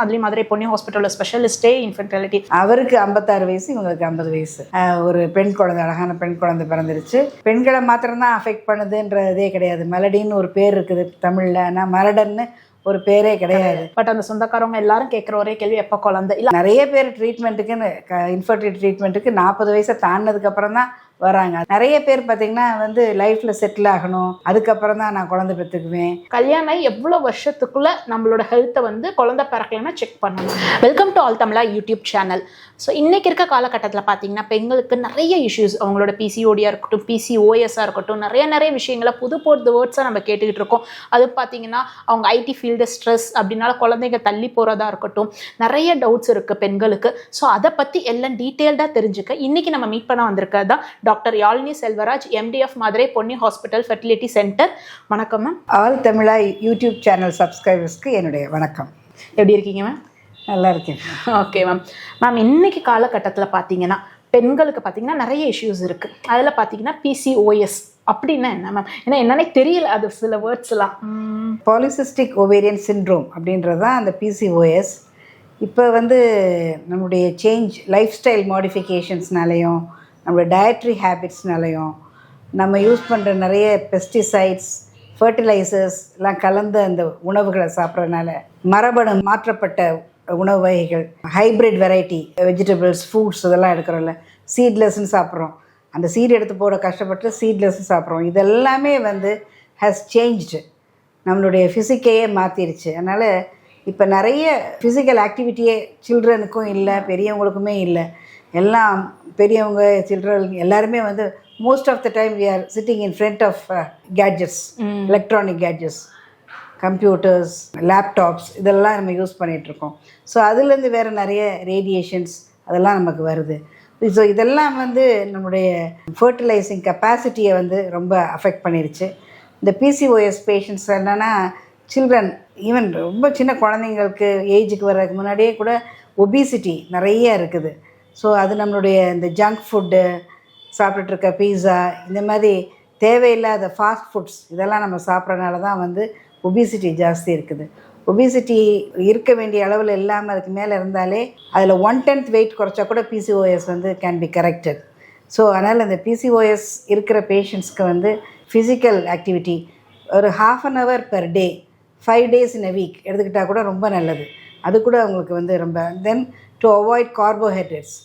அதுலேயும் மதுரை பொன்னி ஹாஸ்பிட்டலில் ஸ்பெஷலிஸ்டே இன்ஃபெர்டிலிட்டி அவருக்கு ஐம்பத்தாறு வயசு இவங்களுக்கு ஐம்பது வயசு. ஒரு பெண் குழந்தை அழகான பெண் குழந்தை பிறந்துருச்சு. பெண்களை மாத்திரம்தான் அஃபெக்ட் பண்ணுதுன்றதே கிடையாது. மெலடின்னு ஒரு பேர் இருக்குது தமிழில். ஆனால் மலடன்னு ஒரு பேரே கிடையாது. பட் அந்த சொந்தக்காரவங்க எல்லாரும் கேட்குற ஒரே கேள்வி எப்போ குழந்தை? இல்லை நிறைய பேர் ட்ரீட்மெண்ட்டுக்குன்னு இன்ஃபர்டிலிட்டி ட்ரீட்மெண்ட்டுக்கு நாற்பது வயசை தாண்டினதுக்கு அப்புறம் தான் வராங்க. நிறைய பேர் பார்த்தீங்கன்னா வந்து லைஃப்பில் செட்டில் ஆகணும். அதுக்கப்புறம் தான் நான் குழந்தை பெற்றுக்குவேன். கல்யாணம் ஆகி எவ்வளோ வருஷத்துக்குள்ள நம்மளோட ஹெல்த்தை வந்து குழந்தை பிறக்கலைன்னா செக் பண்ணணும். Welcome to all Tamizha YouTube channel so இன்னைக்கு இருக்க காலகட்டத்தில் பார்த்தீங்கன்னா பெண்களுக்கு நிறைய இஷ்யூஸ் அவங்களோட பிசிஓடியாக இருக்கட்டும் பிசிஓஎஸ்ஸாக இருக்கட்டும் நிறைய நிறைய விஷயங்களை புது புது வேர்ட்ஸாக நம்ம கேட்டுக்கிட்டு இருக்கோம். அது பார்த்தீங்கன்னா அவங்க ஐடி ஃபீல்டு ஸ்ட்ரெஸ் அப்படின்னால குழந்தைங்க தள்ளி போகிறதா இருக்கட்டும் நிறைய டவுட்ஸ் இருக்குது பெண்களுக்கு. ஸோ அதை பற்றி எல்லாம் டீட்டெயில்டாக தெரிஞ்சுக்க இன்னைக்கு நம்ம மீட் பண்ண வந்திருக்கிறது தான் doctor Yazhini Selvaraj M D F Madurai Ponni hospital fertility centre. வணக்கம் ma'am. All Tamizha YouTube channel சப்ஸ்கிரைபர்ஸ்க்கு என்னுடைய வணக்கம். எப்படி இருக்கீங்க மேம்? நல்லா இருக்கேன். Okay ma'am. மேம் இன்னைக்கு காலகட்டத்தில் பார்த்தீங்கன்னா பெண்களுக்கு பார்த்தீங்கன்னா நிறைய இஷ்யூஸ் இருக்குது அதில் பார்த்தீங்கன்னா பிசிஓஎஸ் அப்படின்னா என்ன மேம்? ஏன்னா என்னன்னே தெரியல அது சில வேர்ட்ஸ்லாம் பாலிசிஸ்டிக் ஓவேரியன் சிண்ட்ரோம் அப்படின்றது தான் அந்த பிசிஓஎஸ் இப்போ வந்து நம்முடைய சேஞ்ச் லைஃப் ஸ்டைல் மாடிஃபிகேஷன்ஸ்னாலையும் நம்மளோட டயட்ரி ஹேபிட்ஸ்னாலையும் நம்ம யூஸ் பண்ணுற நிறைய பெஸ்டிசைட்ஸ் ஃபர்டிலைசர்ஸ் எல்லாம் கலந்த அந்த உணவுகளை சாப்பிட்றதுனால மரபணு மாற்றப்பட்ட உணவு வகைகள் ஹைப்ரிட் வெரைட்டி வெஜிடபிள்ஸ் ஃப்ரூட்ஸ் இதெல்லாம் எடுக்கிறோம்ல சீட்லெஸ்ன்னு சாப்பிட்றோம். அந்த சீட் எடுத்து போட கஷ்டப்பட்டு சீட்லெஸ் சாப்பிட்றோம். இதெல்லாமே வந்து ஹஸ் சேஞ்ச்டு நம்மளுடைய ஃபிசிக்கையே மாற்றிருச்சு அதனால் இப்போ நிறைய ஃபிசிக்கல் ஆக்டிவிட்டியே சில்ட்ரனுக்கும் இல்லை பெரியவங்களுக்குமே இல்லை. எல்லாம் பெரியவங்க சில்ட்ரன் எல்லாருமே வந்து most of the time we are sitting in front of gadgets electronic gadgets computers laptops இதெல்லாம் நம்ம யூஸ் பண்ணிகிட்ருக்கோம் ஸோ அதுலேருந்து வேறு நிறைய ரேடியேஷன்ஸ் அதெல்லாம் நமக்கு வருது. ஸோ இதெல்லாம் வந்து நம்முடைய ஃபர்டிலைசிங் கெப்பாசிட்டியை வந்து ரொம்ப அஃபெக்ட் பண்ணிருச்சு. இந்த பிசிஓஎஸ் பேஷண்ட்ஸ் என்னென்னா சில்ட்ரன் ஈவன் ரொம்ப சின்ன குழந்தைங்களுக்கு ஏஜுக்கு வர்றதுக்கு முன்னாடியே கூட ஒபிசிட்டி நிறைய இருக்குது. ஸோ அது நம்மளுடைய இந்த ஜங்க் ஃபுட்டு சாப்பிட்டுட்டு இருக்க பீஸா இந்த மாதிரி தேவையில்லாத ஃபாஸ்ட் ஃபுட்ஸ் இதெல்லாம் நம்ம சாப்பிட்றனால தான் வந்து ஒபிசிட்டி ஜாஸ்தி இருக்குது. ஒபிசிட்டி இருக்க வேண்டிய அளவில் இல்லாமல் அதுக்கு மேலே இருந்தாலே அதில் ஒன் டென்த் வெயிட் குறைச்சா கூட பிசிஓஎஸ் வந்து கேன் பி கரெக்டட் ஸோ அதனால் அந்த பிசிஓஎஸ் இருக்கிற பேஷண்ட்ஸ்க்கு வந்து ஃபிசிக்கல் ஆக்டிவிட்டி ஒரு half an hour per day five days in a week எடுத்துக்கிட்டால் கூட ரொம்ப நல்லது. அது கூட அவங்களுக்கு வந்து ரொம்ப தென் டு அவாய்ட் கார்போஹைட்ரேட்ஸ்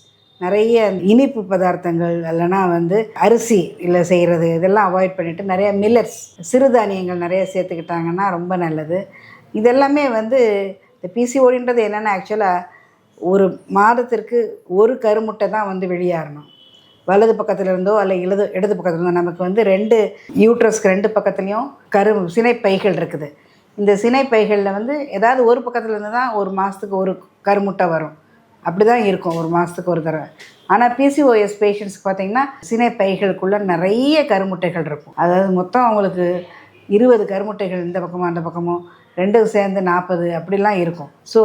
நிறைய இனிப்பு பதார்த்தங்கள் இல்லைன்னா வந்து அரிசி இல்லை செய்கிறது இதெல்லாம் அவாய்ட் பண்ணிவிட்டு நிறைய மில்லட்ஸ் சிறுதானியங்கள் நிறைய சேர்த்துக்கிட்டாங்கன்னா ரொம்ப நல்லது. இதெல்லாமே வந்து இந்த பிசிஓடின்றது என்னென்னா ஆக்சுவலாக ஒரு மாதத்திற்கு ஒரு கருமுட்டை தான் வந்து வெளியாகணும் வலது பக்கத்துல இருந்தோ அல்ல இடது இடது பக்கத்துல இருந்தோ நமக்கு வந்து ரெண்டு யூட்ரஸ்க்கு ரெண்டு பக்கத்துலேயும் கரு சினைப்பைகள் இருக்குது. இந்த சினைப்பைகளில் வந்து ஏதாவது ஒரு பக்கத்துலேருந்து தான் ஒரு மாதத்துக்கு ஒரு கருமுட்டை வரும். அப்படி தான் இருக்கும் ஒரு மாதத்துக்கு ஒரு தடவை. ஆனால் பிசிஓஎஸ் பேஷண்ட்ஸ்க்கு பார்த்தீங்கன்னா சினைப்பைகளுக்குள்ளே நிறைய கருமுட்டைகள் இருக்கும். அதாவது மொத்தம் அவங்களுக்கு இருபது கருமுட்டைகள் இந்த பக்கமும் அந்த பக்கமும் ரெண்டும் சேர்ந்து நாற்பது அப்படிலாம் இருக்கும். ஸோ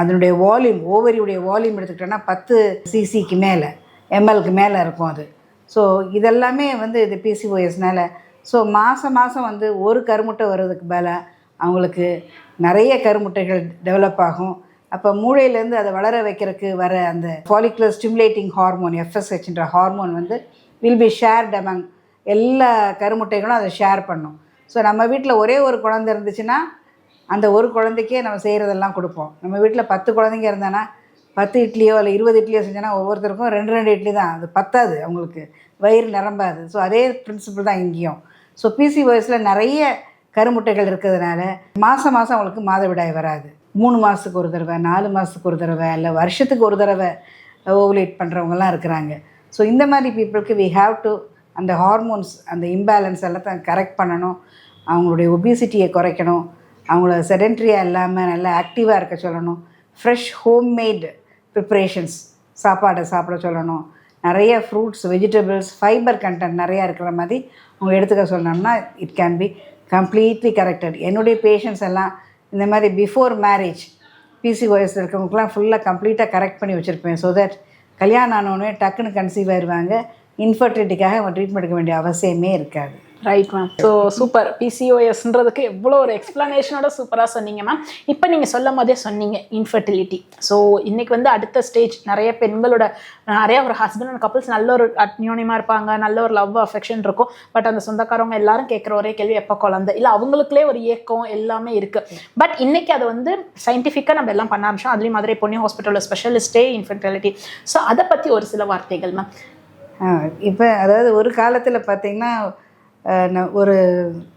அதனுடைய வால்யூம் ஓவரியுடைய வால்யூம் எடுத்துக்கிட்டோன்னா பத்து சிசிக்கு மேலே எம்எல்க்கு மேலே இருக்கும் அது. ஸோ இதெல்லாமே வந்து இது பிசிஓஎஸ்னால ஸோ மாதம் மாதம் வந்து ஒரு கருமுட்டை வர்றதுக்கு மேலே அவங்களுக்கு நிறைய கருமுட்டைகள் டெவலப் ஆகும். அப்போ மூளையிலேருந்து அதை வளர வைக்கிறதுக்கு வர அந்த ஃபாலிகுலர் ஸ்டிமுலேட்டிங் ஹார்மோன் எஃப்எஸ்ஹெச்ன்ற ஹார்மோன் வந்து வில் பி ஷேர்ட் அமங் எல்லா கருமுட்டைகளும் அதை ஷேர் பண்ணும். ஸோ நம்ம வீட்டில் ஒரே ஒரு குழந்தை இருந்துச்சுன்னா அந்த ஒரு குழந்தைக்கே நம்ம செய்கிறதெல்லாம் கொடுப்போம். நம்ம வீட்டில் பத்து குழந்தைங்க இருந்தானா பத்து இட்லியோ இல்லை இருபது இட்லியோ செஞ்சோன்னா ஒவ்வொருத்தருக்கும் ரெண்டு ரெண்டு இட்லி தான். அது பத்தாது அவங்களுக்கு. வயிறு நிரம்பாது. ஸோ அதே பிரின்சிபல் தான் இங்கேயும். ஸோ பிசி வயசில் நிறைய கருமுட்டைகள் இருக்கிறதுனால மாதம் மாதம் அவங்களுக்கு மாதவிடாய் வராது. மூணு மாதத்துக்கு ஒரு தடவை நாலு மாதத்துக்கு ஒரு தடவை இல்லை வருஷத்துக்கு ஒரு தடவை ஓவலேட் பண்ணுறவங்கலாம் இருக்கிறாங்க. ஸோ இந்த மாதிரி பீப்புளுக்கு வி ஹாவ் டு அந்த ஹார்மோன்ஸ் அந்த இம்பேலன்ஸ் எல்லாத்தையும் கரெக்ட் பண்ணணும். அவங்களுடைய ஒபிசிட்டியை குறைக்கணும். அவங்கள செடென்ட்ரியாக இல்லாமல் நல்லா ஆக்டிவாக இருக்க சொல்லணும். ஃப்ரெஷ் ஹோம்மேட் ப்ரிப்ரேஷன்ஸ் சாப்பாடை சாப்பிட சொல்லணும். நிறைய ஃப்ரூட்ஸ் வெஜிடபிள்ஸ் ஃபைபர் கண்டென்ட் நிறையா இருக்கிற மாதிரி அவங்க எடுத்துக்க சொன்னோம்னா it can be completely corrected என்னுடைய பேஷண்ட்ஸ் எல்லாம் இந்த மாதிரி பிஃபோர் மேரேஜ் பிசிஓஎஸ் இருக்கவங்களுக்குலாம் ஃபுல்லாக கம்ப்ளீட்டாக கரெக்ட் பண்ணி வச்சுருப்பேன். ஸோ தட் கல்யாணம் ஆனவுடனே டக்குன்னு கன்சீவ் ஆயிடுவாங்க இன்ஃபர்டிலிட்டிக்காக அவங்க ட்ரீட்மெண்ட் எடுக்க வேண்டிய அவசியமே இருக்காது. ரைட் மேம் ஸோ சூப்பர் பிசிஓஎஸ்ன்றதுக்கு எவ்வளோ ஒரு எக்ஸ்பிளனேஷனோட சூப்பராக சொன்னீங்க மேம் இப்போ நீங்கள் சொல்லும் போதே சொன்னீங்க இன்ஃபர்டிலிட்டி ஸோ இன்னைக்கு வந்து அடுத்த ஸ்டேஜ் நிறைய பெண்களோட நிறைய ஒரு ஹஸ்பண்ட் அண்ட் கப்புள்ஸ் நல்ல ஒரு அந்யோன்யமாக இருப்பாங்க நல்ல ஒரு லவ் அஃபெக்ஷன் இருக்கும். பட் அந்த சொந்தக்காரவங்க எல்லாரும் கேட்குற ஒரே கேள்வி எப்போ குழந்தை? இல்லை அவங்களுக்குள்ளே ஒரு இயக்கம் எல்லாமே இருக்குது பட் இன்னைக்கு அதை வந்து சயின்டிஃபிக்காக நம்ம எல்லாம் பண்ண ஆரம்பிச்சோம். அதுலேயும் மதுரை பொண்ணு ஹாஸ்பிட்டலில் ஸ்பெஷலிஸ்டே இன்ஃபர்டிலிட்டி ஸோ அதை பற்றி ஒரு சில வார்த்தைகள் மேம் இப்போ அதாவது ஒரு காலத்தில் பார்த்தீங்கன்னா ஒரு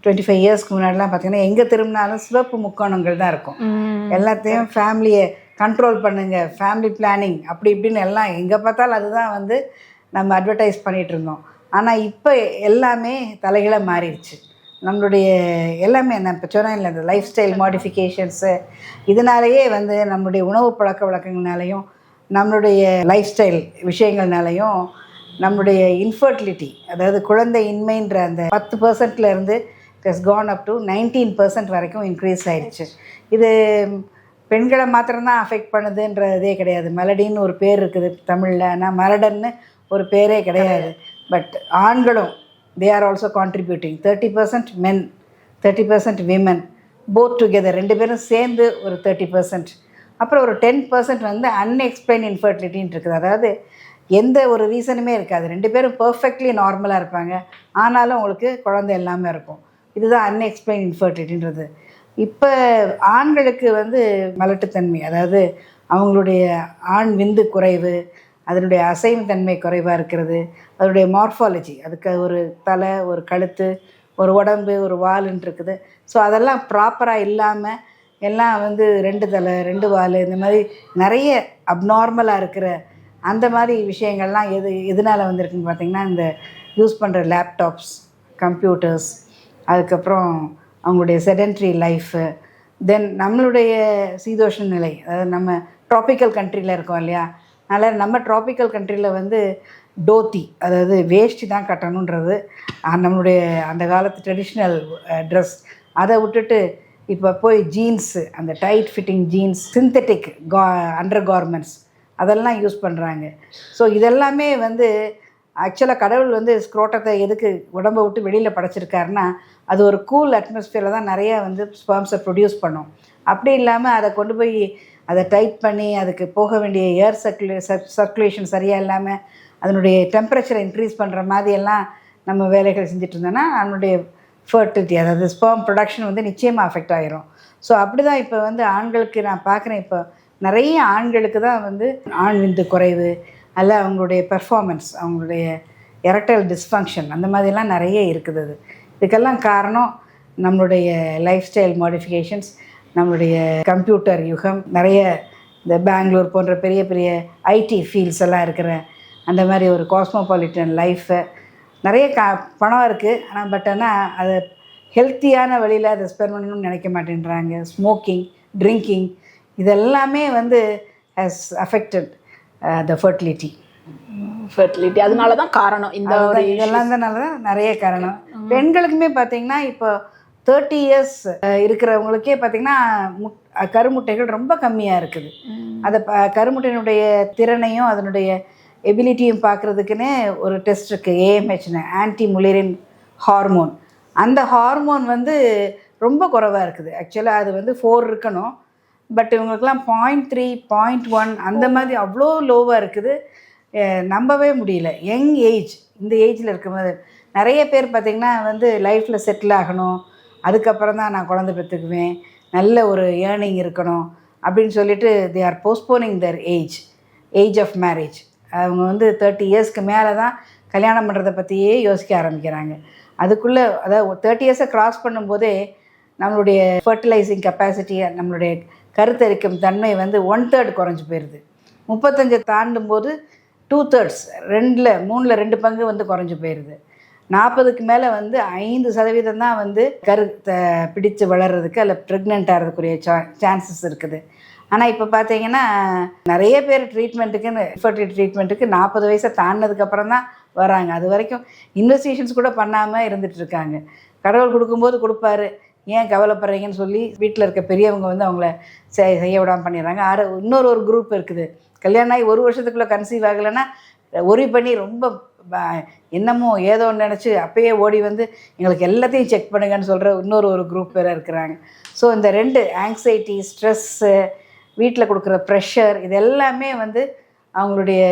டுவெண்ட்டி ஃபைவ் இயர்ஸ்க்கு முன்னாடிலாம் பார்த்தீங்கன்னா எங்கே திரும்பினாலும் சிவப்பு முக்கோணங்கள் தான் இருக்கும். எல்லாத்தையும் ஃபேமிலியை கண்ட்ரோல் பண்ணுங்க. ஃபேமிலி பிளானிங் அப்படி இப்படின்னு எல்லாம் எங்கே பார்த்தாலும் அதுதான் வந்து நம்ம அட்வர்டைஸ் பண்ணிகிட்டு இருந்தோம். ஆனால் இப்போ எல்லாமே தலைகீழாக மாறிடுச்சு. நம்மளுடைய எல்லாமே நான் இப்போ சொன்னேன் இல்லை இந்த லைஃப் ஸ்டைல் மாடிஃபிகேஷன்ஸு இதனாலேயே வந்து நம்மளுடைய உணவு பழக்க வழக்கங்கள்னாலையும் நம்மளுடைய லைஃப் ஸ்டைல் விஷயங்கள்னாலையும் நம்மளுடைய இன்ஃபர்டிலிட்டி அதாவது குழந்தை இன்மைன்ற அந்த பத்து பர்சன்ட்ல இருந்து it's gone up to nineteen percent வரைக்கும் இன்க்ரீஸ் ஆயிடுச்சு. இது பெண்களை மாத்திரம்தான் அஃபெக்ட் பண்ணுதுன்றதே கிடையாது. மெலடின்னு ஒரு பேர் இருக்குது தமிழில். ஆனால் மரடன்னு ஒரு பேரே கிடையாது. பட் ஆண்களும் they are also contributing thirty percent men thirty percent women both together ரெண்டு பேரும் சேர்ந்து ஒரு தேர்ட்டி பர்சன்ட் அப்புறம் ஒரு டென் பர்சன்ட் வந்து அன்எக்ஸ்பிளைன் இன்ஃபர்டிலிட்டின்னு இருக்குது. அதாவது எந்த ஒரு ரீசனுமே இருக்காது. ரெண்டு பேரும் பர்ஃபெக்ட்லி நார்மலாக இருப்பாங்க. ஆனாலும் உங்களுக்கு குழந்தை எல்லாமே இருக்கும். இதுதான் அன்எக்ஸ்பிளைன் இன்ஃபர்டிலிட்டின்றது இப்போ ஆண்களுக்கு வந்து மலட்டுத்தன்மை அதாவது அவங்களுடைய ஆண் விந்து குறைவு அதனுடைய அசைவு தன்மை குறைவாக இருக்கிறது அதனுடைய மார்ஃபாலஜி அதுக்கு ஒரு தலை ஒரு கழுத்து ஒரு உடம்பு ஒரு வாலுன்னு இருக்குது. ஸோ அதெல்லாம் ப்ராப்பராக இல்லாமல் எல்லாம் வந்து ரெண்டு தலை ரெண்டு வால் இந்த மாதிரி நிறைய அப்நார்மலாக இருக்கிற அந்த மாதிரி விஷயங்கள்லாம் எது எதனால் வந்திருக்குன்னு பார்த்தீங்கன்னா இந்த யூஸ் பண்ணுற லேப்டாப்ஸ் கம்ப்யூட்டர்ஸ் அதுக்கப்புறம் அவங்களுடைய செடென்ட்ரி லைஃபு தென் நம்மளுடைய சீதோஷ நிலை அதாவது நம்ம ட்ராபிக்கல் கண்ட்ரியில் இருக்கோம் இல்லையா? அதனால் நம்ம ட்ராபிக்கல் கண்ட்ரியில் வந்து டோத்தி அதாவது வேஷ்டி தான் கட்டணுன்றது நம்மளுடைய அந்த காலத்து ட்ரெடிஷ்னல் ட்ரெஸ் அதை விட்டுட்டு இப்போ போய் ஜீன்ஸு அந்த டைட் ஃபிட்டிங் ஜீன்ஸ் சிந்தட்டிக் கா அண்டர் கார்மெண்ட்ஸ் அதெல்லாம் யூஸ் பண்ணுறாங்க ஸோ இதெல்லாமே வந்து ஆக்சுவலாக கடவுள் வந்து ஸ்க்ரோட்டத்தை எதுக்கு உடம்பை விட்டு வெளியில் படைச்சிருக்காருன்னா அது ஒரு கூல் அட்மாஸ்ஃபியரில் தான் நிறைய வந்து ஸ்பேம்ஸை ப்ரொடியூஸ் பண்ணும். அப்படி இல்லாமல் அதை கொண்டு போய் அதை டைட் பண்ணி அதுக்கு போக வேண்டிய ஏர் சர்க்குலே சர்க்குலேஷன் சரியாக இல்லாமல் அதனுடைய டெம்பரேச்சரை இன்க்ரீஸ் பண்ணுற மாதிரியெல்லாம் நம்ம வேலைகள் செஞ்சுட்டு இருந்தோன்னா அதனுடைய ஃபர்டிலிட்டி அதாவது ஸ்பேம் ப்ரொடக்ஷன் வந்து நிச்சயமாக அஃபெக்ட் ஆகிரும் ஸோ அப்படி தான் இப்போ வந்து ஆண்களுக்கு நான் பார்க்குறேன். இப்போ நிறைய ஆண்களுக்கு தான் வந்து ஆண் விந்து குறைவு அல்ல அவங்களுடைய பெர்ஃபார்மன்ஸ் அவங்களுடைய எரக்டைல் டிஸ்ஃபங்க்ஷன் அந்த மாதிரிலாம் நிறைய இருக்குது அது. இதுக்கெல்லாம் காரணம் நம்மளுடைய லைஃப் ஸ்டைல் மாடிஃபிகேஷன்ஸ் நம்மளுடைய கம்ப்யூட்டர் யுகம் நிறைய இந்த பெங்களூர் போன்ற பெரிய பெரிய ஐடி ஃபீல்ட்ஸ் எல்லாம் இருக்கிற அந்த மாதிரி ஒரு காஸ்மோபாலிட்டன் லைஃபை நிறைய கா பணம் இருக்குது ஆனால் பட் ஆனால் அதை ஹெல்த்தியான வழியில் அதை ஸ்பெண்ட் பண்ணணும்னு நினைக்க மாட்டேன்றாங்க. ஸ்மோக்கிங் ட்ரிங்கிங் இதெல்லாமே வந்து has affected the fertility fertility அதனால தான் காரணம் இந்த ஒரு இதெல்லாம் தான் நிறைய காரணம். பெண்களுக்குமே பார்த்தீங்கன்னா இப்போ தேர்ட்டி இயர்ஸ் இருக்கிறவங்களுக்கே பார்த்தீங்கன்னா முட் கருமுட்டைகள் ரொம்ப கம்மியாக இருக்குது. அதை ப- கருமுட்டையினுடைய திறனையும் அதனுடைய எபிலிட்டியும் பார்க்குறதுக்குன்னே ஒரு டெஸ்ட் இருக்குது ஏஎம்ஹெச்னு ஆன்டி முலிரின் ஹார்மோன் அந்த ஹார்மோன் வந்து ரொம்ப குறைவாக இருக்குது. ஆக்சுவலாக அது வந்து ஃபோர் இருக்கணும். பட் இவங்களுக்குலாம் பாயிண்ட் த்ரீ பாயிண்ட் ஒன் அந்த மாதிரி அவ்வளோ லோவாக இருக்குது. நம்பவே முடியல. யங் ஏஜ் இந்த ஏஜில் இருக்கும்போது நிறைய பேர் பார்த்திங்கன்னா வந்து லைஃப்பில் செட்டில் ஆகணும். அதுக்கப்புறம் தான் நான் குழந்தை பெற்றுக்குவேன். நல்ல ஒரு ஏர்னிங் இருக்கணும் அப்படின்னு சொல்லிட்டு they are postponing their age age of marriage அவங்க வந்து தேர்ட்டி இயர்ஸ்க்கு மேலே தான் கல்யாணம் பண்ணுறதை பற்றியே யோசிக்க ஆரம்பிக்கிறாங்க. அதுக்குள்ளே அதாவது தேர்ட்டி இயர்ஸை க்ராஸ் பண்ணும்போதே நம்மளுடைய ஃபர்டிலைசிங் கெப்பாசிட்டி நம்மளுடைய கருத்தரிக்கும் தன்மை வந்து ஒன் தேர்ட் குறைஞ்சி போயிடுது முப்பத்தஞ்சை தாண்டும் போது டூ தேர்ட்ஸ் ரெண்டில் மூணில் ரெண்டு பங்கு வந்து குறைஞ்சி போயிடுது நாற்பதுக்கு மேலே வந்து ஐந்து சதவீதம் தான் வந்து கருத்தை பிடித்து வளர்கிறதுக்கு அதில் ப்ரெக்னென்ட் ஆகிறதுக்குரிய சா சான்சஸ் இருக்குது. ஆனால் இப்போ பார்த்தீங்கன்னா நிறைய பேர் ட்ரீட்மெண்ட்டுக்குன்னு இன்ஃபர்டிலிட்டி ட்ரீட்மெண்ட்டுக்கு நாற்பது வயசை தாண்டினதுக்கப்புறம் தான் வராங்க. அது வரைக்கும் இன்வெஸ்டிகேஷன்ஸ் கூட பண்ணாமல் இருந்துகிட்ருக்காங்க கடவுள் கொடுக்கும்போது கொடுப்பாரு. ஏன் கவலைப்படுறீங்கன்னு சொல்லி வீட்டில் இருக்க பெரியவங்க வந்து அவங்கள செய் செய்ய விடாமல் பண்ணிடுறாங்க. ஆறு இன்னொரு ஒரு குரூப் இருக்குது. கல்யாணம் ஆகி ஒரு வருஷத்துக்குள்ளே கன்சீவ் ஆகலைன்னா ஒரி பண்ணி ரொம்ப என்னமோ ஏதோ ஒன்று நினச்சி அப்பயே ஓடி வந்து எங்களுக்கு எல்லாத்தையும் செக் பண்ணுங்கன்னு சொல்கிற இன்னொரு ஒரு குரூப் வேறு இருக்கிறாங்க. ஸோ இந்த ரெண்டு ஆங்ஸைட்டி ஸ்ட்ரெஸ்ஸு வீட்டில் கொடுக்குற ப்ரெஷர் இது எல்லாமே வந்து அவங்களுடைய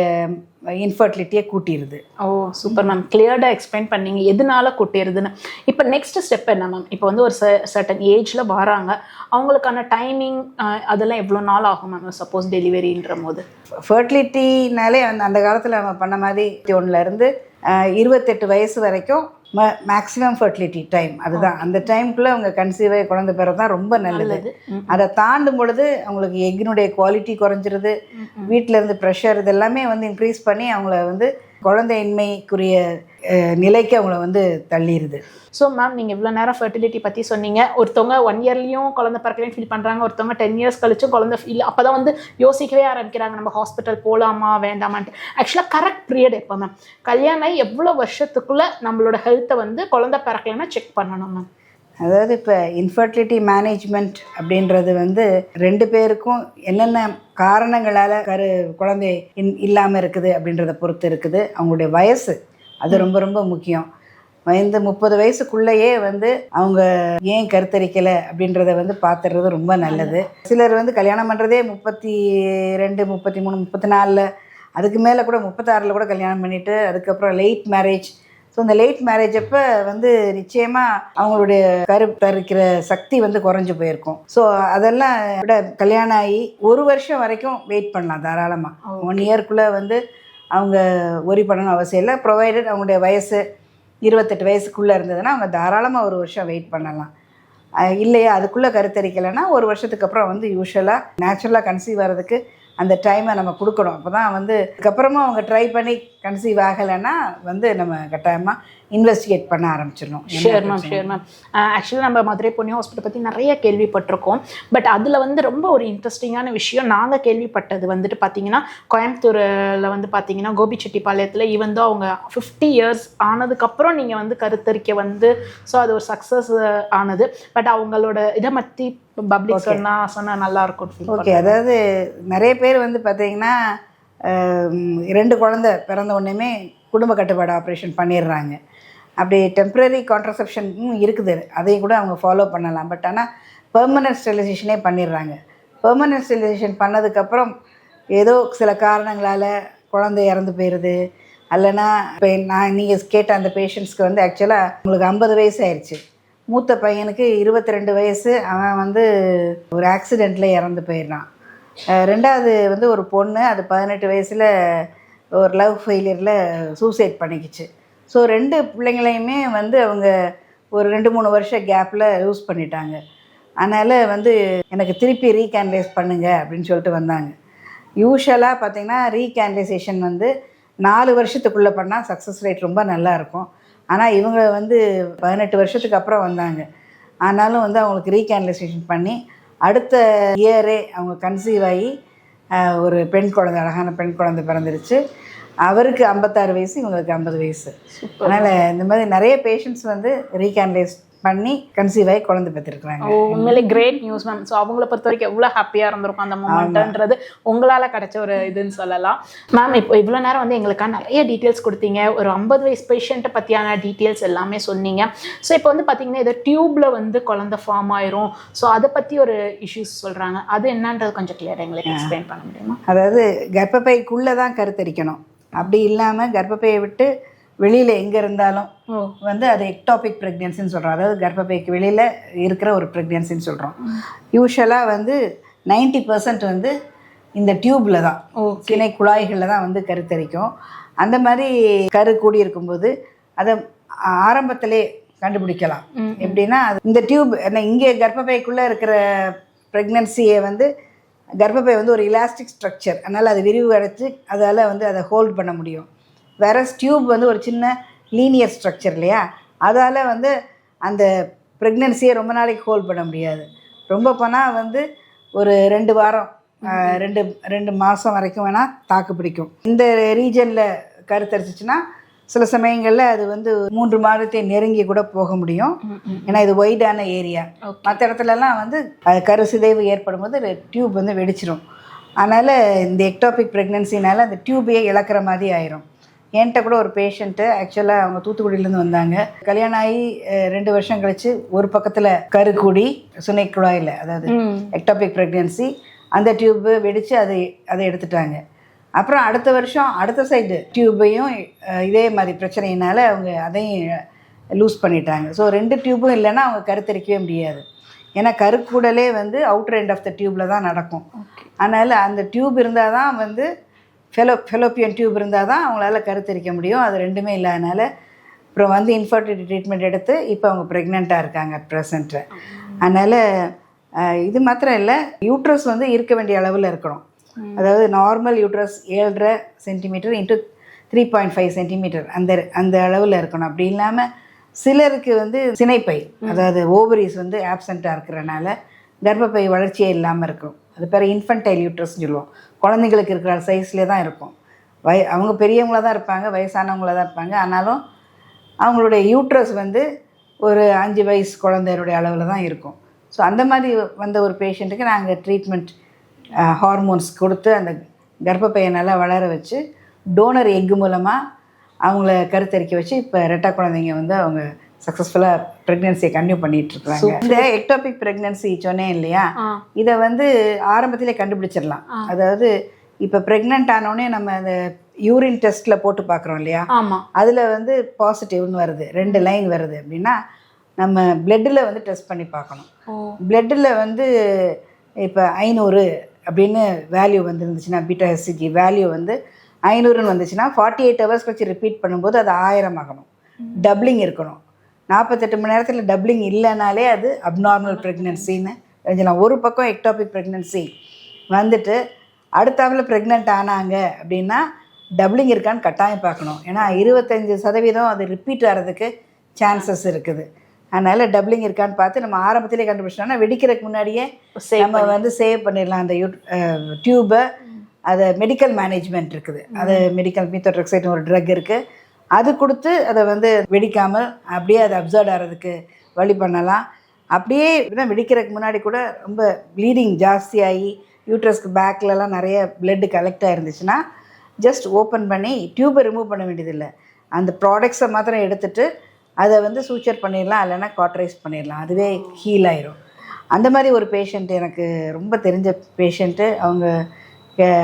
இன்ஃபர்டிலிட்டியை கூட்டிடுது ஓ சூப்பர் மேம் கிளியர்டாக எக்ஸ்பிளைன் பண்ணீங்க. எதனால கொட்டிடுதுன்னு இப்போ நெக்ஸ்ட் ஸ்டெப் என்ன மேம் இப்போ வந்து ஒரு சர்டன் ஏஜில் வராங்க. அவங்களுக்கான டைமிங் அதெல்லாம் எவ்வளோ நாள் ஆகும் மேம் சப்போஸ் டெலிவரின்ற போது. ஃபர்டிலிட்டினாலே அந்த அந்த காலத்தில் நம்ம பண்ண மாதிரி ஒன்றுலேருந்து இருபத்தெட்டு வயசு வரைக்கும் மேக்ஸிமம் ஃபர்டிலிட்டி டைம் அதுதான். அந்த டைம்குள்ளே அவங்க கன்சீவ் ஆகி குழந்தை பெற தான் ரொம்ப நல்லது. ம். அதை தாண்டும் பொழுது அவங்களுக்கு எக்கினுடைய குவாலிட்டி குறைஞ்சிருது. வீட்டில் இருந்து ப்ரெஷர் இதெல்லாமே வந்து இன்க்ரீஸ் பண்ணி அவங்கள வந்து குழந்தையின்மைக்குரிய நிலைக்கு அவங்கள வந்து தள்ளிடுது ஸோ மேம் நீங்கள் இவ்வளோ நேரம் ஃபர்டிலிட்டி பற்றி சொன்னீங்க. ஒருத்தவங்க ஒன் இயர்லையும் குழந்தை பிறக்கலையும் ஃபீல் பண்ணுறாங்க ஒருத்தவங்க டென் இயர்ஸ் கழிச்சும் குழந்தை ஃபீல் அப்போ தான் வந்து யோசிக்கவே ஆரம்பிக்கிறாங்க. நம்ம ஹாஸ்பிட்டல் போகலாமா வேண்டாமான்ட்டு. ஆக்சுவலாக கரெக்ட் பீரியட் எப்போ மேம் கல்யாணம் எவ்வளோ வருஷத்துக்குள்ளே நம்மளோட ஹெல்த்தை வந்து குழந்தை பிறக்கலைன்னா செக் பண்ணணும் மேம் அதாவது இப்போ இன்ஃபர்டிலிட்டி மேனேஜ்மெண்ட் அப்படின்றது வந்து ரெண்டு பேருக்கும் என்னென்ன காரணங்களால் கரு குழந்தை இன் இல்லாமல் இருக்குது அப்படின்றத பொறுத்து இருக்குது. அவங்களுடைய வயசு அது ரொம்ப ரொம்ப முக்கியம். வயது முப்பது வயசுக்குள்ளேயே வந்து அவங்க ஏன் கருத்தரிக்கலை அப்படின்றத வந்து பார்த்துறது ரொம்ப நல்லது. சிலர் வந்து கல்யாணம் பண்ணுறதே முப்பத்தி ரெண்டு முப்பத்தி மூணு முப்பத்தி நாலில் அதுக்கு மேலே கூட முப்பத்தாறில் கூட கல்யாணம் பண்ணிவிட்டு அதுக்கப்புறம் லேட் மேரேஜ் ஸோ இந்த லேட் மேரேஜ் அப்போ வந்து நிச்சயமாக அவங்களுடைய கரு தரிக்கிற சக்தி வந்து குறைஞ்சு போயிருக்கும். ஸோ அதெல்லாம் விட கல்யாணம் ஆகி ஒரு வருஷம் வரைக்கும் வெயிட் பண்ணலாம் தாராளமாக ஒன் இயர்க்குள்ளே வந்து அவங்க ஒரி பண்ணணும் அவசியம் இல்லை. ப்ரொவைடட் அவங்களுடைய வயசு இருபத்தெட்டு வயசுக்குள்ளே இருந்ததுன்னா அவங்க தாராளமாக ஒரு வருஷம் வெயிட் பண்ணலாம். இல்லையா? அதுக்குள்ளே கருத்தரிக்கலைன்னா ஒரு வருஷத்துக்கு அப்புறம் வந்து யூஸ்வலாக நேச்சுரலாக கன்சீவ் ஆகிறதுக்கு அந்த டைமை நம்ம கொடுக்கணும். அப்போ தான் வந்து அதுக்கப்புறமா அவங்க ட்ரை பண்ணி கன்சீவ் ஆகலைன்னா வந்து நம்ம கட்டாயமாக இன்வெஸ்டிகேட் பண்ண ஆரம்பிச்சிடணும். Sure ma'am? ஷேர் மேம் ஆக்சுவலாக நம்ம மதுரை புண்ணிய ஹாஸ்பிட்டல் பற்றி நிறைய கேள்விப்பட்டிருக்கோம். பட் அதில் வந்து ரொம்ப ஒரு இன்ட்ரெஸ்டிங்கான விஷயம் நாங்கள் கேள்விப்பட்டது வந்துட்டு பார்த்தீங்கன்னா கோயம்புத்தூரில் வந்து பார்த்தீங்கன்னா கோபிச்செட்டிப்பாளையத்தில் ஈவன் தான் அவங்க ஃபிஃப்டி இயர்ஸ் ஆனதுக்கப்புறம் நீங்கள் வந்து கருத்தரிக்க வந்து ஸோ அது ஒரு சக்ஸஸ் ஆனது. பட் அவங்களோட இதை பற்றி பப்ளிக் சொன்னால் சொன்னால் நல்லா இருக்கும் ஓகே அதாவது நிறைய பேர் வந்து பார்த்தீங்கன்னா ரெண்டு குழந்தை பிறந்த உடனேமே குடும்ப கட்டுப்பாடு ஆப்ரேஷன் பண்ணிடுறாங்க. அப்படி டெம்ப்ரரி கான்ட்ரசெப்ஷனும் இருக்குது. அதையும் கூட அவங்க ஃபாலோ பண்ணலாம். பட் ஆனால் பெர்மனன்ட் ஸ்டெரிலைசேஷனே பண்ணிடுறாங்க. பெர்மனன்ட் ஸ்டெரிலைசேஷன் பண்ணதுக்கப்புறம் ஏதோ சில காரணங்களால் குழந்தை இறந்து போயிடுது அல்லைனா இப்போ நான் நீங்கள் கேட்ட அந்த பேஷண்ட்ஸ்க்கு வந்து ஆக்சுவலாக உங்களுக்கு ஐம்பது வயசு ஆயிடுச்சு மூத்த பையனுக்கு இருபத்தி ரெண்டு வயசு. அவன் வந்து ஒரு ஆக்சிடெண்ட்டில் இறந்து போயிடுறான். ரெண்டாவது வந்து ஒரு பொண்ணு அது பதினெட்டு வயசில் ஒரு லவ் ஃபெயிலியரில் சூசைட் பண்ணிக்கிச்சு. ஸோ ரெண்டு பிள்ளைங்களையுமே வந்து அவங்க ஒரு ரெண்டு மூணு வருஷம் கேப்பில் யூஸ் பண்ணிட்டாங்க. அதனால் வந்து எனக்கு திருப்பி ரீகேனலைஸ் பண்ணுங்கள் அப்படின்னு சொல்லிட்டு வந்தாங்க. யூஷுவலாக பார்த்திங்கன்னா ரீகேன்லைசேஷன் வந்து நாலு வருஷத்துக்குள்ளே பண்ணால் சக்ஸஸ் ரேட் ரொம்ப நல்லாயிருக்கும் ஆனால் இவங்க வந்து பதினெட்டு வருஷத்துக்கு அப்புறம் வந்தாங்க. ஆனாலும் வந்து அவங்களுக்கு ரீகேனலைசேஷன் பண்ணி அடுத்த இயரே அவங்க கன்சீவ் ஆகி ஒரு பெண் குழந்தை அழகான பெண் குழந்தை பிறந்துருச்சு. அவருக்கு ஐம்பத்தாறு வயசு இவங்களுக்கு ஐம்பது வயசு. அதனால் இந்த மாதிரி நிறைய பேஷண்ட்ஸ் வந்து ரீகேனலைஸ் பண்ணி கன்சீவ் ஆகி குழந்தை பெற்றிருக்கிறாங்க. உண்மையிலே கிரேட் நியூஸ் மேம் ஸோ அவங்கள பொறுத்த வரைக்கும் எவ்வளோ ஹாப்பியாக இருந்திருக்கும் அந்த மூமெண்ட்ன்றது உங்களால் கிடைச்ச ஒரு இதுன்னு சொல்லலாம். மேம் இப்போ இவ்வளோ நேரம் வந்து எங்களுக்கான நிறைய டீட்டெயில்ஸ் கொடுத்தீங்க. ஒரு ஐம்பது வயசு பேஷண்ட்டை பற்றியான டீட்டெயில்ஸ் எல்லாமே சொன்னீங்க. ஸோ இப்போ வந்து பார்த்தீங்கன்னா இதை டியூப்ல வந்து குழந்தை ஃபார்ம் ஆயிரும். ஸோ அதை பற்றி ஒரு இஷ்யூஸ் சொல்கிறாங்க அது என்னன்றது கொஞ்சம் கிளியர் எங்களுக்கு எக்ஸ்பிளைன் பண்ண முடியுமா? அதாவது கர்ப்பப்பைக்குள்ளே தான் கருத்தரிக்கணும். அப்படி இல்லாமல் கர்ப்பப்பையை விட்டு வெளியில் எங்கே இருந்தாலும் வந்து அது எக்டாபிக் ப்ரெக்னென்சின்னு சொல்கிறோம் அதாவது கர்ப்பப்பைக்கு வெளியில் இருக்கிற ஒரு ப்ரெக்னென்சின்னு சொல்கிறோம் யூஸ்வலாக வந்து 90% பர்சன்ட் வந்து இந்த டியூப்பில் தான். கிணை குழாய்களில் தான் வந்து கருத்தரிக்கும் அந்த மாதிரி கரு கூடி இருக்கும்போது அதை ஆரம்பத்திலே கண்டுபிடிக்கலாம். எப்படின்னா அது- இந்த டியூப் என்ன இங்கே கர்ப்பப்பைக்குள்ளே இருக்கிற ப்ரெக்னென்சியை வந்து கர்ப்பப்பை வந்து ஒரு இலாஸ்டிக் ஸ்ட்ரக்சர் அதனால் அது விரிவடைச்சு அதால் வந்து அதை ஹோல்ட் பண்ண முடியும். வேற டியூப் வந்து ஒரு சின்ன லீனியர் ஸ்ட்ரக்சர் இல்லையா? அதால் வந்து அந்த ப்ரெக்னென்சியை ரொம்ப நாளைக்கு ஹோல்ட் பண்ண முடியாது. ரொம்ப போனால் வந்து ஒரு ரெண்டு வாரம் ரெண்டு ரெண்டு மாதம் வரைக்கும் வேணால் தாக்கு பிடிக்கும். இந்த ரீஜனில் கருத்தரிச்சிச்சுன்னா சில சமயங்களில் அது வந்து மூன்று மாதத்தை நெருங்கி கூட போக முடியும். ஏன்னா இது ஒய்டான ஏரியா மற்ற இடத்துலலாம் வந்து கரு சிதைவு ஏற்படும் போது டியூப் வந்து வெடிச்சிரும். அதனால் இந்த எக்டாபிக் ப்ரெக்னென்சினால அந்த டியூபையே இழக்கிற மாதிரி ஆயிரும். என்கிட்ட கூட ஒரு பேஷண்ட்டு ஆக்சுவலாக அவங்க தூத்துக்குடியிலேருந்து வந்தாங்க. கல்யாணம் ஆகி ரெண்டு வருஷம் கழிச்சு ஒரு பக்கத்தில் கருக்குடி சுனை குழாயில் அதாவது எக்டாபிக் ப்ரெக்னென்சி அந்த டியூப்பு வெடித்து அதை அதை எடுத்துட்டாங்க. அப்புறம் அடுத்த வருஷம் அடுத்த சைடு டியூப்பையும் இதே மாதிரி பிரச்சனையினால அவங்க அதையும் லூஸ் பண்ணிட்டாங்க. ஸோ ரெண்டு டியூப்பும் இல்லைன்னா அவங்க கருத்தரிக்கவே முடியாது. ஏன்னா கருக்கூடலே வந்து அவுட்டர் எண்ட் ஆஃப் த டியூப்பில் தான் நடக்கும். அதனால் அந்த டியூப் இருந்தால் தான் வந்து ஃபெலோ ஃபெலோப்பியன் டியூப் இருந்தால் தான் அவங்களால கருத்தரிக்க முடியும். அது ரெண்டுமே இல்லாதனால அப்புறம் வந்து இன்ஃபர்டிலிட்டி ட்ரீட்மெண்ட் எடுத்து இப்போ அவங்க ப்ரெக்னெண்ட்டாக இருக்காங்க ப்ரெசண்ட்டு அதனால் இது மாத்திரம் இல்லை யூட்ரஸ் வந்து இருக்க வேண்டிய அளவில் இருக்கணும். அதாவது நார்மல் யூட்ரஸ் ஏழரை centimetre into three point five centimetre அந்த அந்த அளவில் இருக்கணும். அப்படி இல்லாமல் சிலருக்கு வந்து சினைப்பை அதாவது ஓவரிஸ் வந்து ஆப்சண்ட்டாக இருக்கிறனால கர்ப்பப்பை வளர்ச்சியே இல்லாமல் இருக்கும். அது பேர் இன்ஃபன்டைல் யூட்ரஸ்னு சொல்லுவோம். குழந்தைங்களுக்கு இருக்கிற சைஸ்லேயே தான் இருக்கும். வய அவங்க பெரியவங்களா தான் இருப்பாங்க வயசானவங்களா தான் இருப்பாங்க. ஆனாலும் அவங்களுடைய யூட்ரஸ் வந்து ஒரு அஞ்சு வயசு குழந்தையருடைய அளவில் தான் இருக்கும். ஸோ அந்த மாதிரி வந்த ஒரு பேஷண்ட்டுக்கு நாங்கள் ட்ரீட்மெண்ட் ஹார்மோன்ஸ் கொடுத்து அந்த கர்ப்பப்பையை நல்லா வளர வச்சு டோனர் எக் மூலமாக அவங்கள கருத்தரிக்க வச்சு இப்போ ரெட்டா குழந்தைங்க வந்து அவங்க சக்ஸஸ்ஃபுல்லாக ப்ரெக்னென்சியை கன்டினியூ பண்ணிட்டு இருக்காங்க இந்த எக்டோபிக் ப்ரெக்னென்சி சொன்னேன் இல்லையா? இதை வந்து ஆரம்பத்திலே கண்டுபிடிச்சிடலாம். அதாவது இப்போ ப்ரெக்னென்ட் ஆனோடனே நம்ம அந்த யூரின் டெஸ்ட்டில் போட்டு பார்க்குறோம் இல்லையா? அதில் வந்து பாசிட்டிவ்னு வருது. ரெண்டு லைன் வருது அப்படின்னா நம்ம பிளட்டில் வந்து டெஸ்ட் பண்ணி பார்க்கணும். பிளட்டில் வந்து இப்போ ஐநூறு அப்படின்னு வேல்யூ வந்துருந்துச்சுன்னா பீட்டா ஹெச்சிஜி வேல்யூ வந்து ஐநூறுன்னு வந்துச்சுன்னா ஃபார்ட்டி எயிட் ஹவர்ஸ் கழிச்சு ரிப்பீட் பண்ணும்போது அது ஆயிரம் ஆகணும். டப்ளிங் இருக்கணும். நாற்பத்தெட்டு மணி நேரத்தில் டப்ளிங் இல்லைனாலே அது அப்நார்மல் ப்ரெக்னென்சின்னு தெரிஞ்சிடலாம் ஒரு பக்கம் எக்டாபிக் ப்ரெக்னென்சி வந்துட்டு அடுத்தாப்புல ப்ரெக்னென்ட் ஆனாங்க அப்படின்னா டப்ளிங் இருக்கான்னு கட்டாயம் பார்க்கணும். ஏன்னா இருபத்தஞ்சி சதவீதம் அது ரிப்பீட் ஆகிறதுக்கு சான்சஸ் இருக்குது. அதனால் டப்ளிங் இருக்கான்னு பார்த்து நம்ம ஆரம்பத்திலே கண்டுபிடிச்சோம்னா வெடிக்கிறதுக்கு முன்னாடியே நம்ம வந்து சேவ் பண்ணிடலாம். அந்த யூ டியூபை அதை மெடிக்கல் மேனேஜ்மெண்ட் இருக்குது. அது மெடிக்கல் மீத்தோட்ரெக்சைட்னு ஒரு ட்ரக் இருக்குது அது கொடுத்து அதை வந்து வெடிக்காமல் அப்படியே அதை அப்சர்வ் ஆகிறதுக்கு வழி பண்ணலாம். அப்படியே இப்படிதான் வெடிக்கிறதுக்கு முன்னாடி கூட ரொம்ப ப்ளீடிங் ஜாஸ்தியாகி யூட்ரஸ்க்கு பேக்லலாம் நிறைய பிளட்டு கலெக்ட் ஆகிருந்துச்சுன்னா ஜஸ்ட் ஓப்பன் பண்ணி டியூபை ரிமூவ் பண்ண வேண்டியதில்லை. அந்த ப்ராடக்ட்ஸை மாத்திரம் எடுத்துட்டு அதை வந்து சூச்சர் பண்ணிடலாம் இல்லைன்னா காட்ரைஸ் பண்ணிடலாம். அதுவே ஹீல் ஆயிரும். அந்த மாதிரி ஒரு பேஷண்ட் எனக்கு ரொம்ப தெரிஞ்ச பேஷண்ட்டு அவங்க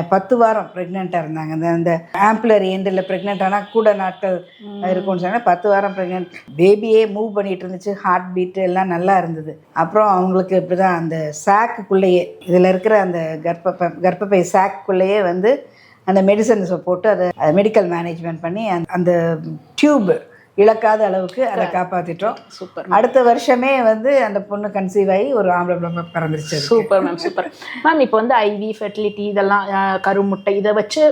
பத்து வாரம் ப்ரெக்னெண்ட்டாக இருந்தாங்க. அந்த அந்த ஆம்பிளர் எண்டில் ப்ரெக்னென்ட் ஆனால் கூட நாட்கள் இருக்கும்னு சொன்னால் பத்து வாரம் ப்ரெக்னென்ட் பேபியே மூவ் பண்ணிட்டு இருந்துச்சு. ஹார்ட் பீட்டு எல்லாம் நல்லா இருந்தது. அப்புறம் அவங்களுக்கு இப்படி தான் அந்த சாக்குக்குள்ளேயே இதில் இருக்கிற அந்த கர்ப்பப்பை கர்ப்பப்பை சாக்குள்ளேயே வந்து அந்த மெடிசன்ஸை போட்டு அதை மெடிக்கல் மேனேஜ்மெண்ட் பண்ணி அந்த- அந்த டியூப் இழக்காத அளவுக்கு அதை காப்பாற்றிட்டோம் சூப்பர் அடுத்த வருஷமே வந்து அந்த பொண்ணு கன்சீவ் ஆகி ஒரு ஆம்பளை பிள்ளை பிறந்துருச்சு. சூப்பர் மேம் சூப்பர் மேம் இப்போ வந்து ஐவி ஃபெர்டிலிட்டி இதெல்லாம் கருமுட்டை இதை வச்சு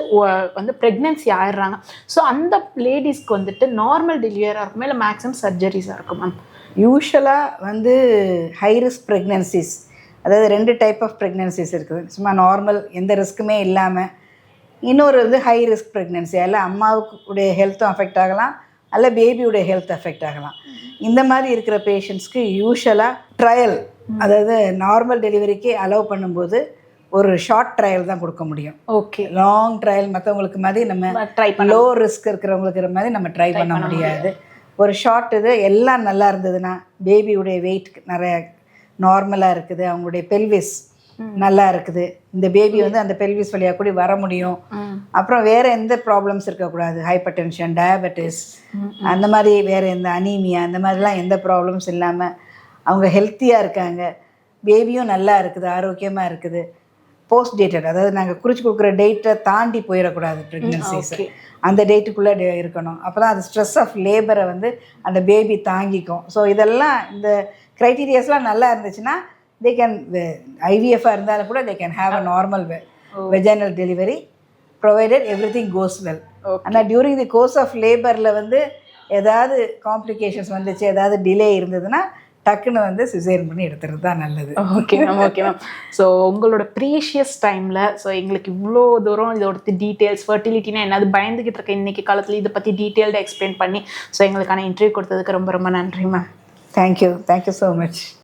வந்து ப்ரெக்னென்சி ஆயிடுறாங்க. ஸோ அந்த லேடிஸ்க்கு வந்துட்டு நார்மல் டெலிவரியாக இருக்குமே? இல்லை மேக்ஸிமம் சர்ஜரிஸாக இருக்கும் மேம் யூஸ்வலாக வந்து ஹை ரிஸ்க் ப்ரெக்னென்சிஸ் அதாவது ரெண்டு டைப் ஆஃப் ப்ரெக்னென்சிஸ் இருக்குது. சும்மா நார்மல் எந்த ரிஸ்க்குமே இல்லாமல் இன்னொரு வந்து ஹை ரிஸ்க் ப்ரெக்னென்சி அதில் அம்மாவுக்கு உடைய ஹெல்த்தும் அஃபெக்ட் ஆகலாம். அல்ல பேபியுடைய ஹெல்த் அஃபெக்ட் ஆகலாம். இந்த மாதிரி இருக்கிற பேஷண்ட்ஸ்க்கு யூஸ்வலாக ட்ரையல் அதாவது நார்மல் டெலிவரிக்கு அலோவ் பண்ணும்போது ஒரு ஷார்ட் ட்ரையல் தான் கொடுக்க முடியும். ஓகே லாங் ட்ரையல் மற்றவங்களுக்கு மாதிரி நம்ம ட்ரை லோ ரிஸ்க் இருக்கிறவங்களுக்கு மாதிரி நம்ம ட்ரை பண்ண முடியாது. ஒரு ஷார்ட் இது எல்லாம் நல்லா இருந்ததுன்னா பேபியுடைய வெயிட் நிறைய நார்மலாக இருக்குது. அவங்களுடைய பெல்விஸ் நல்லா இருக்குது இந்த பேபி வந்து அந்த பெல்விஸ் வழியாக கூட வர முடியும். அப்புறம் வேற எந்த ப்ராப்ளம்ஸ் இருக்கக்கூடாது. ஹைப்பர் டென்ஷன் டயபெட்டிஸ் அந்த மாதிரி வேற எந்த அனீமியா அந்த மாதிரிலாம் எந்த ப்ராப்ளம்ஸ் இல்லாமல் அவங்க ஹெல்த்தியாக இருக்காங்க. பேபியும் நல்லா இருக்குது ஆரோக்கியமாக இருக்குது. போஸ்ட் டேட்டட் அதாவது நாங்கள் குறிச்சு கொடுக்குற டேட்டை தாண்டி போயிடக்கூடாது ப்ரெக்னென்சிஸ். அந்த டேட்டுக்குள்ளே இருக்கணும். அப்போ தான் அது ஸ்ட்ரெஸ் ஆஃப் லேபரை வந்து அந்த பேபி தாங்கிக்கும். ஸோ இதெல்லாம் இந்த க்ரைட்டீரியாஸ்லாம் நல்லா இருந்துச்சுன்னா தே கேன் ஐவிஎஃப்ஆ இருந்தாலும் கூட they can have a normal vaginal delivery provided everything goes well ஆனால் டியூரிங் தி கோர்ஸ் ஆஃப் லேபரில் வந்து ஏதாவது காம்ப்ளிகேஷன்ஸ் வந்துச்சு ஏதாவது டிலே இருந்ததுன்னா டக்குன்னு வந்து சிசேரியன் பண்ணி எடுத்துறது தான் நல்லது. Okay ma'am okay ma'am so உங்களோட ப்ரீஷியஸ் டைமில் ஸோ எங்களுக்கு இவ்வளோ தூரம் இதோட டீட்டெயில்ஸ் ஃபர்டிலிட்டினா என்னது பயந்துகிட்டு இருக்க இன்னைக்கு காலத்தில் இதை பற்றி டீட்டெயில்டாக எக்ஸ்பிளைன் பண்ணி ஸோ எங்களுக்கான இன்டர்வியூ கொடுத்ததுக்கு ரொம்ப ரொம்ப நன்றி ma'am thank you thank you so much